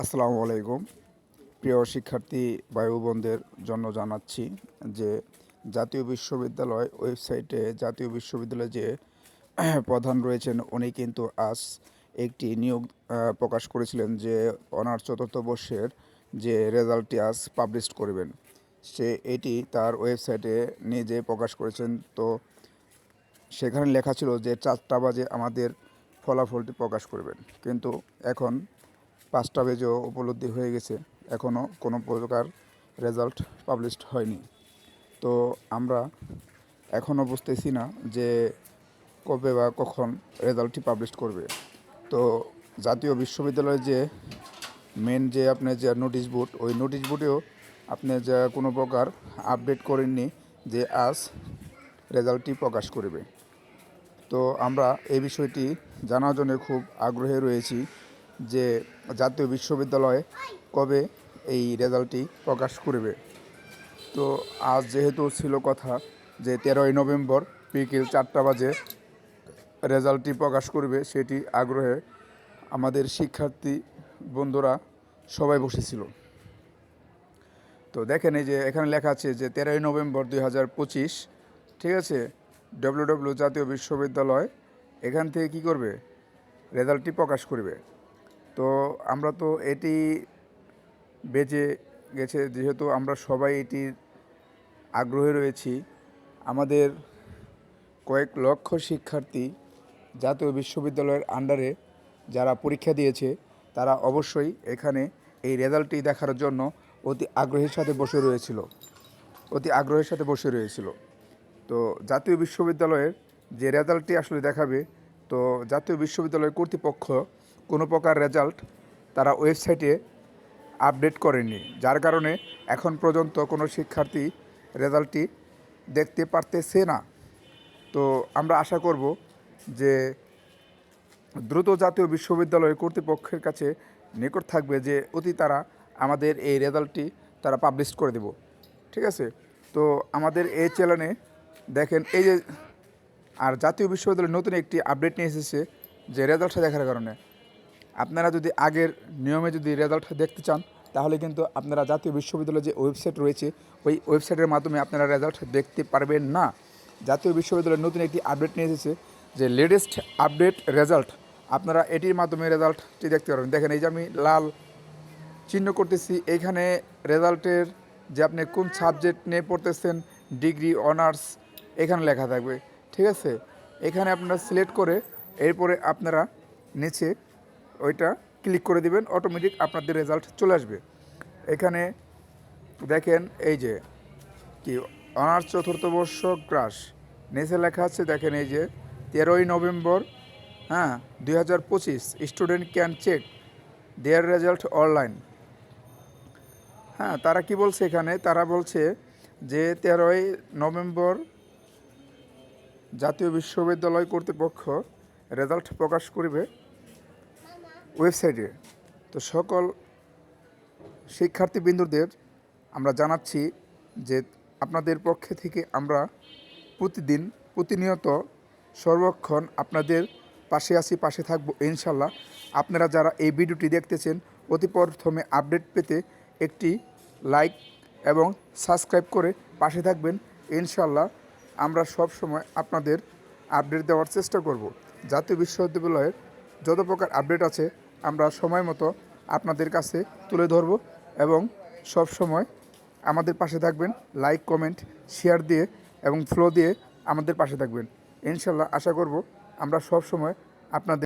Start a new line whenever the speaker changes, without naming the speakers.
আসসালামু আলাইকুম। প্রিয় শিক্ষার্থী বায়ুবন্ধের জন্য জানাচ্ছি যে জাতীয় বিশ্ববিদ্যালয় ওয়েবসাইটে, জাতীয় বিশ্ববিদ্যালয়ে যে প্রধান রয়েছেন, উনি কিন্তু আজ একটি নিয়োগ প্রকাশ করেছিলেন যে অনার্স চতুর্থ বর্ষের যে রেজাল্টটি আজ পাবলিশ করবেন। সে, এটি তার ওয়েবসাইটে নিজে প্রকাশ করেছেন। তো সেখানে লেখা ছিল যে চারটা বাজে আমাদের ফলাফলটি প্রকাশ করবেন। কিন্তু এখন পাঁচটা বেজেও উপলব্ধি হয়ে গেছে। এখনও কোনো প্রকার রেজাল্ট পাবলিশড হয়নি। তো আমরা এখনও বুঝতেছি না যে কবে বা কখন রেজাল্টটি পাবলিশ করবে। তো জাতীয় বিশ্ববিদ্যালয়ের যে মেন যে আপনার যে নোটিশ বোর্ড ওই নোটিশ বোর্ডেও আপনি যা কোনো প্রকার আপডেট করেননি যে আজ রেজাল্টটি প্রকাশ করবে। তো আমরা এই বিষয়টি জানার জন্য খুব আগ্রহে রয়েছি। যে জাতীয় বিশ্ববিদ্যালয় কবে এই রেজাল্টটি প্রকাশ করবে। তো আজ যেহেতু ছিল কথা যে তেরোই নভেম্বর বিকেল চারটা বাজে রেজাল্টটি প্রকাশ করবে, সেটি আগ্রহে আমাদের শিক্ষার্থী বন্ধুরা সবাই বসেছিল। তো দেখেন এই যে এখানে লেখা আছে যে তেরোই নভেম্বর দুই হাজার পঁচিশ, ঠিক আছে? ডব্লিউ ডব্লিউ জাতীয় বিশ্ববিদ্যালয় এখান থেকে কি করবে? রেজাল্টটি প্রকাশ করবে। তো আমরা তো এটি বেঁচে গেছে, যেহেতু আমরা সবাই এটির আগ্রহে রয়েছি। আমাদের কয়েক লক্ষ শিক্ষার্থী জাতীয় বিশ্ববিদ্যালয়ের আন্ডারে যারা পরীক্ষা দিয়েছে, তারা অবশ্যই এখানে এই রেজাল্টটি দেখার জন্য অতি আগ্রহের সাথে বসে রয়েছিল। অতি আগ্রহের সাথে বসে রয়েছিল। তো জাতীয় বিশ্ববিদ্যালয়ের যে রেজাল্টটি আসলে দেখাবে, তো জাতীয় বিশ্ববিদ্যালয় কর্তৃপক্ষ কোনো প্রকার রেজাল্ট তারা ওয়েবসাইটে আপডেট করেনি। যার কারণে এখন পর্যন্ত কোনো শিক্ষার্থী রেজাল্টটি দেখতে পারতেছে না। তো আমরা আশা করব যে দ্রুত জাতীয় বিশ্ববিদ্যালয় কর্তৃপক্ষের কাছে নিকট থাকবে যে অতি তারা আমাদের এই রেজাল্টটি তারা পাবলিশ করে দেব। ঠিক আছে? তো আমাদের এই চ্যানেলে দেখেন, এই যে আর জাতীয় বিশ্ববিদ্যালয় নতুন একটি আপডেট নিয়ে এসেছে যে রেজাল্টটা দেখার কারণে। আপনারা যদি আগের নিয়মে যদি রেজাল্ট দেখতে চান, তাহলে কিন্তু আপনারা জাতীয় বিশ্ববিদ্যালয়ের যে ওয়েবসাইট রয়েছে, ওই ওয়েবসাইটের মাধ্যমে আপনারা রেজাল্ট দেখতে পারবেন না। জাতীয় বিশ্ববিদ্যালয়ের নতুন একটি আপডেট নিয়ে এসেছে, যে লেটেস্ট আপডেট রেজাল্ট আপনারা এটির মাধ্যমে রেজাল্টটি দেখতে পারবেন। দেখেন, এই যে আমি লাল চিহ্ন করতেছি, এইখানে রেজাল্টের যে আপনি কোন সাবজেক্ট নিয়ে পড়তেছেন ডিগ্রি অনার্স এখানে লেখা থাকবে। ঠিক আছে? এখানে আপনারা সিলেক্ট করে, এরপরে আপনারা নিচে ওইটা ক্লিক করে দিবেন অটোমেটিক আপনাদের রেজাল্ট চলে আসবে। এখানে দেখেন এই যে কি, অনার্স চতুর্থ বর্ষ ক্রাশ নিচে লেখা আছে, দেখেন এই যে তেরোই নভেম্বর হ্যাঁ দুই হাজার পঁচিশ student can check their result online হ্যাঁ তারা কি বলছে এখানে? তারা বলছে যে তেরোই নভেম্বর জাতীয় বিশ্ববিদ্যালয় কর্তৃপক্ষ রেজাল্ট প্রকাশ করবে। ওয়েবসাইটে। তো সকল শিক্ষার্থীবৃন্দদের আমরা জানাচ্ছি যে আপনাদের পক্ষে থেকে আমরা প্রতিদিন প্রতিনিয়ত সর্বক্ষণ আপনাদের পাশে আছি, পাশে থাকব ইনশাল্লাহ। আপনারা যারা এই ভিডিওটি দেখতেছেন, অতি প্রথমে আপডেট পেতে একটি লাইক এবং সাবস্ক্রাইব করে পাশে থাকবেন। ইনশাল্লাহ আমরা সব সময় আপনাদের আপডেট দেওয়ার চেষ্টা করব। জাতীয় বিশ্ববিদ্যালয়ের যত প্রকার আপডেট আছে, আমরা সময় মতো আপনাদের কাছে তুলে ধরব এবং সব সময় আমাদের পাশে থাকবেন। লাইক কমেন্ট শেয়ার দিয়ে এবং ফ্লো দিয়ে আমাদের পাশে থাকবেন। ইনশাল্লাহ আশা করব আমরা সব সময় আপনাদের